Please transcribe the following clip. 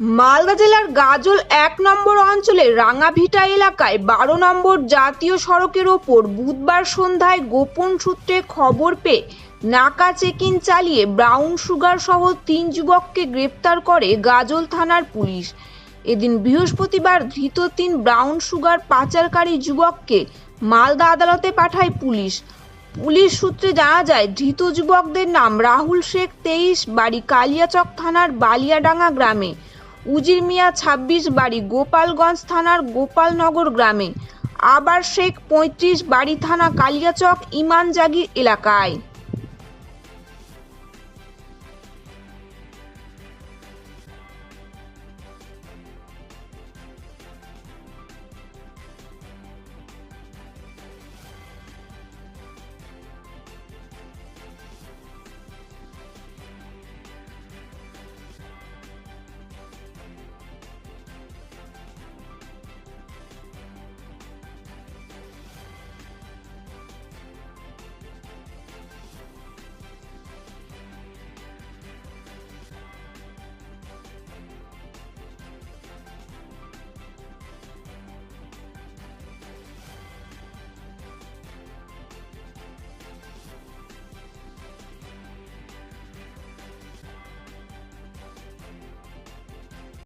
মালদা জেলার গাজল এক নম্বর অঞ্চলে রাঙাভিটা এলাকায় বারো নম্বর জাতীয় সড়কের ওপর বুধবার সন্ধ্যায় গোপন সূত্রে খবর পেয়ে নাকা চেকিং চালিয়ে ব্রাউন সুগার সহ তিন যুবককে গ্রেপ্তার করে গাজল থানার পুলিশ। এদিন বৃহস্পতিবার ধৃত তিন ব্রাউন সুগার পাচারকারী যুবককে মালদা আদালতে পাঠায় পুলিশ। পুলিশ সূত্রে জানা যায়, ধৃত যুবকদের নাম রাহুল শেখ তেইশ, বাড়ি কালিয়াচক থানার বালিয়াডাঙ্গা গ্রামে। উজির মিয়া ছাব্বিশ বাড়ি গোপালগঞ্জ থানার গোপালনগর গ্রামে। আবার শেখ পঁয়ত্রিশ বাড়ি থানা কালিয়াচক ইমানজাগির এলাকায়।